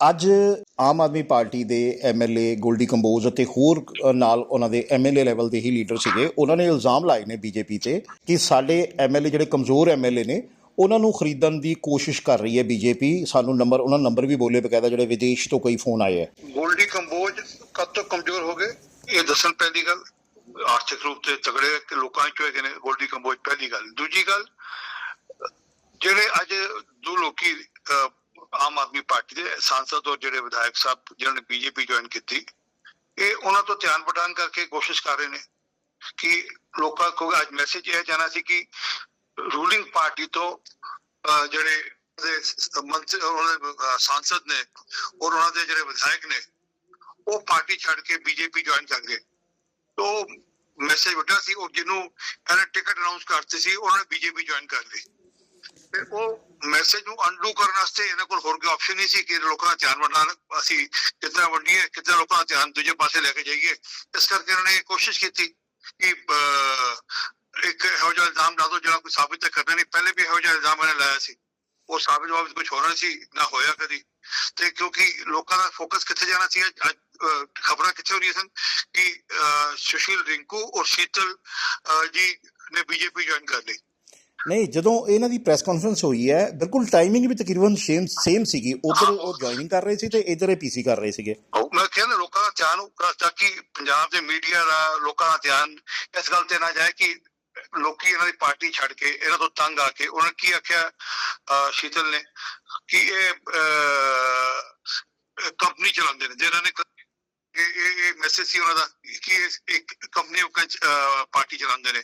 ਅੱਜ ਆਮ ਆਦਮੀ ਪਾਰਟੀ ਦੇ ਐਮਐਲਏ ਗੋਲਡੀ ਕੰਬੋਜ ਅਤੇ ਹੋਰ ਨਾਲ ਉਹਨਾਂ ਦੇ ਐਮਐਲਏ ਲੈਵਲ ਦੇ ਹੀ ਲੀਡਰ ਸੀਗੇ। ਉਹਨਾਂ ਨੇ ਇਲਜ਼ਾਮ ਲਾਏ ਨੇ ਬੀਜੇਪੀ ਤੇ ਕਿ ਸਾਡੇ ਐਮਐਲਏ ਜਿਹੜੇ ਕਮਜ਼ੋਰ ਐਮਐਲਏ ਨੇ, ਉਹਨਾਂ ਨੂੰ ਖਰੀਦਣ ਦੀ ਕੋਸ਼ਿਸ਼ ਕਰ ਰਹੀ ਹੈ ਬੀਜੇਪੀ ਸਾਨੂੰ ਨੰਬਰ, ਉਹਨਾਂ ਨੰਬਰ ਵੀ ਬੋਲੇ ਬਕਾਇਦਾ ਜਿਹੜੇ ਵਿਦੇਸ਼ ਤੋਂ ਕੋਈ ਫੋਨ ਆਏ ਹੈ। ਗੋਲਡੀ ਕੰਬੋਜ ਕਦ ਤੋਂ ਕਮਜ਼ੋਰ ਹੋ ਗਏ? ਇਹ ਦੱਸਣ ਪਹਿਲੀ ਗੱਲ, ਆਰਥਿਕ ਰੂਪ ਤੇ ਤਗੜੇ ਕਿ ਲੋਕਾਂ ਚੋਂ ਹੈਗੇ ਨੇ ਗੋਲਡੀ ਕੰਬੋਜ, ਪਹਿਲੀ ਗੱਲ। ਦੂਜੀ ਗੱਲ, ਜਿਹੜੇ ਅੱਜ ਦੋ ਲੋਕੀ ਆਮ ਆਦਮੀ ਪਾਰਟੀ ਦੇ ਸਾਂਸਦ ਔਰ ਜਿਹੜੇ ਵਿਧਾਇਕ ਸਾਹਿਬ, ਜਿਨ੍ਹਾਂ ਨੇ ਬੀਜੇਪੀ ਜੁਆਇਨ ਕੀਤੀ, ਇਹ ਉਹਨਾਂ ਤੋਂ ਧਿਆਨ ਪਟਾਨ ਕਰਕੇ ਕੋਸ਼ਿਸ਼ ਕਰ ਰਹੇ ਨੇ ਕਿ ਲੋਕਾਂ ਕੋਲ ਅੱਜ ਮੈਸੇਜ ਇਹ ਜਾਣਾ ਸੀ ਕਿ ਰੂਲਿੰਗ ਪਾਰਟੀ ਤੋਂ ਜਿਹੜੇ ਮੰਤਰੀ ਉਹਨਾਂ ਦੇ ਸਾਂਸਦ ਨੇ ਔਰ ਉਹਨਾਂ ਦੇ ਜਿਹੜੇ ਵਿਧਾਇਕ ਨੇ, ਉਹ ਪਾਰਟੀ ਛੱਡ ਕੇ ਬੀਜੇਪੀ ਜੁਆਇਨ ਕਰ ਗਏ। ਤੋਂ ਮੈਸੇਜ ਵੱਡਾ ਸੀ ਉਹ ਜਿਹਨੂੰ ਇਹਨੇ ਟਿਕਟ ਅਨਾਉਂਸ ਕਰਤੀ ਸੀ, ਉਹਨਾਂ ਨੇ ਬੀਜੇਪੀ ਜੁਆਇਨ ਕਰ ਲਈ। ਤੇ ਉਹ ਮੈਸੇਜ ਨੂੰ ਅਨਡੂ ਕਰਨ ਵਾਸਤੇ ਇਹਨਾਂ ਕੋਲ ਹੋਰ ਕੋਈ ਆਪਸ਼ਨ ਨਹੀਂ ਸੀ ਕਿ ਲੋਕਾਂ ਦਾ ਧਿਆਨ ਵੰਡਾਣ। ਅਸੀਂ ਕਿੱਦਾਂ ਵੰਡੀਏ, ਕਿੱਦਾਂ ਲੋਕਾਂ ਦਾ ਧਿਆਨ ਦੂਜੇ ਪਾਸੇ ਲੈ ਕੇ ਜਾਈਏ। ਇਸ ਕਰਕੇ ਇਹਨਾਂ ਨੇ ਕੋਸ਼ਿਸ਼ ਕੀਤੀ ਕਿ ਇੱਕ ਇਹੋ ਜਿਹਾ ਇਲਜ਼ਾਮ ਲਾ ਦੋ ਜਿਹੜਾ ਕੋਈ ਸਾਬਿਤ ਕਰਨਾ ਨਹੀਂ। ਪਹਿਲੇ ਵੀ ਇਹੋ ਜਿਹਾ ਇਲਜ਼ਾਮ ਇਹਨੇ ਲਾਇਆ ਸੀ। ਉਹ ਸਾਬਿਤ ਵਾਬਿਤ ਕੁਝ ਹੋਣਾ ਸੀ, ਨਾ ਹੋਇਆ ਕਦੀ। ਤੇ ਕਿਉਂਕਿ ਲੋਕਾਂ ਦਾ ਫੋਕਸ ਕਿੱਥੇ ਜਾਣਾ ਸੀ? ਅੱਜ ਖਬਰਾਂ ਕਿੱਥੇ ਹੋ ਰਹੀਆਂ ਸਨ ਕਿ ਸੁਸ਼ੀਲ ਰਿੰਕੂ ਔਰ ਸ਼ੀਤਲ ਜੀ ਨੇ ਬੀਜੇਪੀ ਜੁਆਇਨ ਕਰ ਲਈ। ਨਹੀਂ, ਜਦੋਂ ਇਹਨਾਂ ਦੀ ਪ੍ਰੈਸ ਕਾਨਫਰੰਸ ਹੋਈ ਹੈ, ਬਿਲਕੁਲ ਟਾਈਮਿੰਗ ਵੀ ਤਕਰੀਬਨ ਸੇਮ ਸੇਮ ਸੀਗੀ। ਉਧਰ ਉਹ ਜੁਆਇਨਿੰਗ ਕਰ ਰਹੇ ਸੀ ਤੇ ਇਧਰ ਇਹ ਪੀਸੀ ਕਰ ਰਹੇ ਸੀਗੇ। ਉਹ ਮੈਂ ਕਹਿੰਦਾ ਲੋਕਾਂ ਦਾ ਧਿਆਨ ਤਾਂ ਕਿ ਪੰਜਾਬ ਦੇ ਮੀਡੀਆ ਦਾ, ਲੋਕਾਂ ਦਾ ਧਿਆਨ ਇਸ ਗੱਲ ਤੇ ਨਾ ਜਾਏ ਕਿ ਲੋਕੀ ਇਹਨਾਂ ਦੀ ਪਾਰਟੀ ਛੱਡ ਕੇ, ਇਹਨਾਂ ਤੋਂ ਤੰਗ ਆ ਕੇ, ਉਹਨਾਂ ਕੀ ਆਖਿਆ ਸ਼ੀਤਲ ਨੇ? ਕਿ ਇਹ ਕੰਪਨੀ ਚਲਾਉਂਦੇ ਨੇ, ਜਿਹਨਾਂ ਨੇ ਇਹ ਇਹ ਮੈਸੇਜ ਸੀ ਉਹਨਾਂ ਦਾ ਕਿ ਇੱਕ ਕੰਪਨੀ ਪਾਰਟੀ ਚਲਾਉਂਦੇ ਨੇ।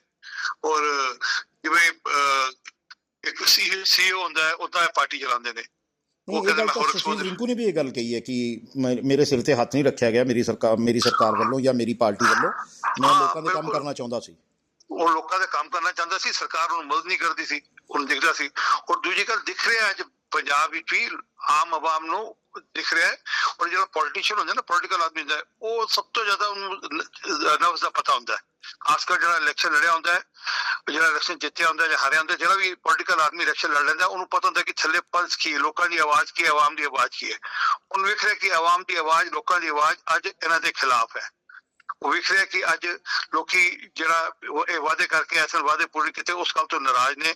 ਔਰ ਜਿਵੇਂ ਇੱਕ ਸੀਈਓ ਹੁੰਦਾ ਹੈ ਉਦਾਂ ਪਾਰਟੀ ਚਲਾਉਂਦੇ ਨੇ। ਉਹ ਕਹਿੰਦੇ ਮੈਂ ਹੋਰ exposure- ਰਿੰਕੂ ਨੇ ਵੀ ਇਹ ਗੱਲ ਕਹੀ ਹੈ ਕਿ ਮੇਰੇ ਸਿਰ ਤੇ ਹੱਥ ਨਹੀਂ ਰੱਖਿਆ ਗਿਆ ਮੇਰੀ ਸਰਕਾਰ ਮੇਰੀ ਸਰਕਾਰ ਵੱਲੋਂ ਜਾਂ ਮੇਰੀ ਪਾਰਟੀ ਵੱਲੋਂ। ਮੈਂ ਲੋਕਾਂ ਦੇ ਕੰਮ। ਕਰਨਾ ਚਾਹੁੰਦਾ ਸੀ। ਉਹ ਲੋਕਾਂ ਦਾ ਕੰਮ ਕਰਨਾ ਚਾਹੁੰਦਾ ਸੀ ਸਰਕਾਰ ਉਹਨੂੰ ਮਦਦ ਨਹੀਂ ਕਰਦੀ ਸੀ ਉਹਨੂੰ ਦਿਖਦਾ ਸੀ। ਔਰ ਦੂਜੀ ਗੱਲ ਦਿਖ ਰਿਹਾ ਅੱਜ ਪੰਜਾਬ ਵਿੱਚ ਵੀ ਆਮ ਆਵਾਮ ਨੂੰ ਦਿਖ ਰਿਹਾ ਹੈ। ਔਰ ਜਿਹੜਾ ਪੋਲੀਟੀਸ਼ੀਅਨ ਹੁੰਦਾ ਨਾ ਪੋਲੀਟੀਕਲ ਆਦਮੀ ਹੁੰਦਾ ਉਹ ਸਭ ਤੋਂ ਜ਼ਿਆਦਾ ਉਹਨੂੰ ਨਵਸ ਦਾ ਪਤਾ ਹੁੰਦਾ ਹੈ। ਖਾਸ ਕਰ ਜਿਹੜਾ ਇਲੈਕਸ਼ਨ ਲੜਿਆ ਹੁੰਦਾ ਹੈ ਜਿਹੜਾ ਇਲੈਕਸ਼ਨ ਜਿੱਤਿਆ ਹੁੰਦਾ ਜਾਂ ਹਾਰਿਆ ਹੁੰਦਾ ਜਿਹੜਾ ਵੀ ਪੋਲੀਟੀਕਲ ਆਦਮੀ ਇਲੈਕਸ਼ਨ ਲੜ ਲੈਂਦਾ, ਉਹਨੂੰ ਪਤਾ ਹੁੰਦਾ ਕਿ ਥੱਲੇ ਪਲਸ ਕੀ ਲੋਕਾਂ ਦੀ ਆਵਾਜ਼ ਕੀ ਹੈ, ਆਵਾਮ ਦੀ ਆਵਾਜ਼ ਕੀ ਹੈ। ਉਹਨੂੰ ਵੇਖ ਰਿਹਾ ਕਿ ਆਵਾਮ ਦੀ ਆਵਾਜ਼, ਲੋਕਾਂ ਦੀ ਆਵਾਜ਼ ਅੱਜ ਇਹਨਾਂ ਦੇ ਖਿਲਾਫ ਹੈ। ਉਹ ਵੇਖ ਰਿਹਾ ਕਿ ਅੱਜ ਲੋਕੀ ਜਿਹੜਾ ਇਹ ਵਾਅਦੇ ਕਰਕੇ ਅਸਲ ਵਾਅਦੇ ਪੂਰੇ ਕੀਤੇ, ਉਸ ਗੱਲ ਤੋਂ ਨਾਰਾਜ਼ ਨੇ।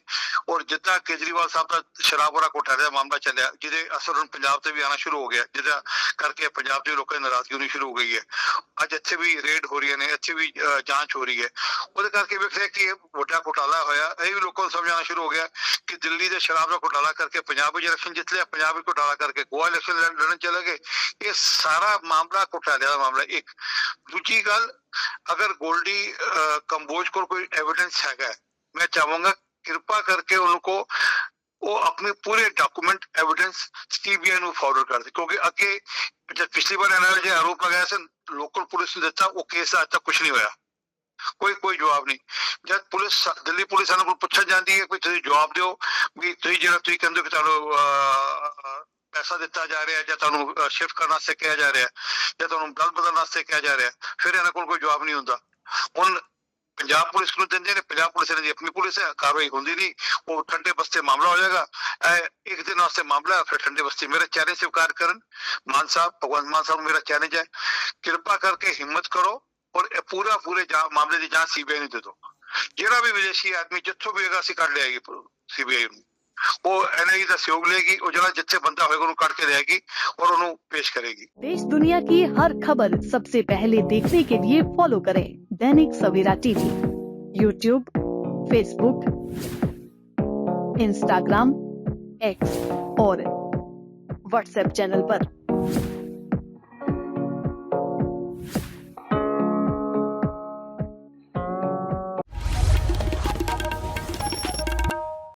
ਔਰ ਜਿੱਦਾਂ ਕੇਜਰੀਵਾਲ ਸਾਹਿਬ ਦਾ ਸ਼ਰਾਬ ਵਾਲਾ ਘੋਟਾਲੇ ਦਾ ਮਾਮਲਾ ਚੱਲਿਆ, ਜਿਹਦੇ ਅਸਰ ਹੁਣ ਪੰਜਾਬ ਤੇ ਵੀ ਆਣਾ ਸ਼ੁਰੂ ਹੋ ਗਿਆ, ਜਿਹਦਾ ਕਰਕੇ ਪੰਜਾਬ ਦੇ ਲੋਕਾਂ ਦੀ ਨਾਰਾਜ਼ਗੀ ਹੋਣੀ ਸ਼ੁਰੂ ਹੋ ਗਈ ਹੈ। ਅੱਜ ਇੱਥੇ ਵੀ ਰੇਡ ਹੋ ਰਹੀਆਂ ਨੇ, ਇੱਥੇ ਵੀ ਜਾਂਚ ਹੋ ਰਹੀ ਹੈ। ਉਹਦੇ ਕਰਕੇ ਵੇਖ ਰਿਹਾ ਕਿ ਇਹ ਵੱਡਾ ਘੁਟਾਲਾ ਹੋਇਆ, ਇਹ ਵੀ ਲੋਕਾਂ ਨੂੰ ਸਮਝਾਉਣਾ ਸ਼ੁਰੂ ਹੋ ਗਿਆ ਕਿ ਦਿੱਲੀ ਦੇ ਸ਼ਰਾਬ ਦਾ ਘੁਟਾਲਾ ਕਰਕੇ ਪੰਜਾਬ ਵਿੱਚ ਇਲੈਕਸ਼ਨ ਜਿੱਤ ਲਿਆ, ਪੰਜਾਬ ਵਿੱਚ ਘੋਟਾਲਾ ਕਰਕੇ ਗੋਆ ਇਲੈਕਸ਼ਨ ਲੜਨ ਚਲੇ ਗਏ। ਇਹ ਸਾਰਾ ਮਾਮਲਾ ਘੋਟਾਲੇ ਦਾ ਮਾਮਲਾ ਇੱਕ ਦੂਜੀ ਗੱਲ ਅਗਰ ਗੋਲਡੀ ਕੰਬੋਜ ਕੋਲ ਕੋਈ ਐਵੀਡੈਂਸ ਹੈਗਾ ਮੈਂ ਚਾਹਾਂਗਾ ਕਿਰਪਾ ਕਰਕੇ ਉਹਨੂੰ ਕੋ ਉਹ ਆਪਣੇ ਪੂਰੇ ਡਾਕੂਮੈਂਟ ਐਵੀਡੈਂਸ ਸੀਬੀਆਈ ਨੂੰ ਫਾਰਵਰਡ ਕਰ ਦੇ ਕਿਉਂਕਿ ਅੱਗੇ ਜਦ ਪਿਛਲੀ ਵਾਰ ਇਹਨਾਂ ਨੇ ਆਰੋਪ ਲਗਾਇਆ ਸੀ ਲੋਕਲ ਪੁਲਿਸ ਨੇ ਦਿੱਤਾ ਉਹ ਕੇਸ ਅੱਜ ਤੱਕ ਕੁਝ ਨਹੀਂ ਹੋਇਆ ਕੋਈ ਕੋਈ ਜਵਾਬ ਨਹੀਂ ਜਦ ਪੁਲਿਸ ਦਿੱਲੀ ਪੁਲਿਸ ਇਹਨਾਂ ਕੋਲ ਪੁੱਛਣ ਜਾਂਦੀ ਹੈ ਕੋਈ ਤੁਸੀਂ ਜਵਾਬ ਦਿਓ ਵੀ ਤੁਸੀਂ ਜਿਹੜਾ ਤੁਸੀਂ ਕਹਿੰਦੇ ਕਿ ਤੁਹਾਨੂੰ ਪੈਸਾ ਦਿੱਤਾ ਜਾ ਰਿਹਾ ਜਾਂ ਤੁਹਾਨੂੰ ਸ਼ਿਫਟ ਕਰਨ ਵਾਸਤੇ ਕਿਹਾ ਜਾ ਰਿਹਾ ਜਾਂ ਤੁਹਾਨੂੰ ਦਲ ਬਦਲਣ ਵਾਸਤੇ ਕਿਹਾ ਜਾ ਰਿਹਾ ਫਿਰ ਇਹਨਾਂ ਕੋਲ ਕੋਈ ਜਵਾਬ ਨਹੀਂ ਹੁੰਦਾ। ਹੁਣ ਪੰਜਾਬ ਪੁਲਿਸ ਨੂੰ ਦਿੰਦੇ ਨੇ, ਪੰਜਾਬ ਪੁਲਿਸ ਇਹਨਾਂ ਆਪਣੀ ਪੁਲਿਸ ਹੈ, ਕਾਰਵਾਈ ਹੁੰਦੀ ਨਹੀਂ, ਉਹ ਠੰਡੇ ਬਸਤੇ ਮਾਮਲਾ ਹੋ ਜਾਏਗਾ ਇੱਕ ਦਿਨ ਵਾਸਤੇ ਮਾਮਲਾ ਫਿਰ ਠੰਡੇ ਬਸਤੇ ਮੇਰਾ ਚੈਲੰਜ ਸਵੀਕਾਰ ਕਰਨ। ਮਾਨ ਸਾਹਿਬ, ਭਗਵੰਤ ਮਾਨ ਸਾਹਿਬ ਨੂੰ ਮੇਰਾ ਚੈਲੰਜ ਹੈ, ਕਿਰਪਾ ਕਰਕੇ ਹਿੰਮਤ ਕਰੋ ਔਰ ਇਹ ਪੂਰਾ, ਪੂਰੇ ਜਾਂ- ਮਾਮਲੇ ਦੀ ਜਾਂਚ ਸੀਬੀਆਈ ਨੂੰ ਦੇ ਦਿਓ। ਜਿਹੜਾ ਵੀ ਵਿਦੇਸ਼ੀ ਆਦਮੀ ਜਿੱਥੋਂ ਵੀ ਹੋਏਗਾ ਅਸੀਂ ਕੱਢ ਲਿਆਏਗੀ ਸੀਬੀਆਈ ਨੂੰ। ਉਹ ਐਨਆਈ ਦਾ ਸਹਿਯੋਗ ਲਏਗੀ ਉਹ ਜਿਹੜਾ ਜਿੱਥੇ ਬੰਦਾ ਹੋਏਗਾ ਉਹਨੂੰ ਕੱਢ ਕੇ ਲਿਆਏਗੀ ਔਰ ਉਹਨੂੰ ਪੇਸ਼ ਕਰੇਗੀ देश दुनिया की हर खबर सबसे पहले देखने के लिए फॉलो करें Dainik Savera TV YouTube Facebook Instagram X और व्हाट्सएप चैनल पर।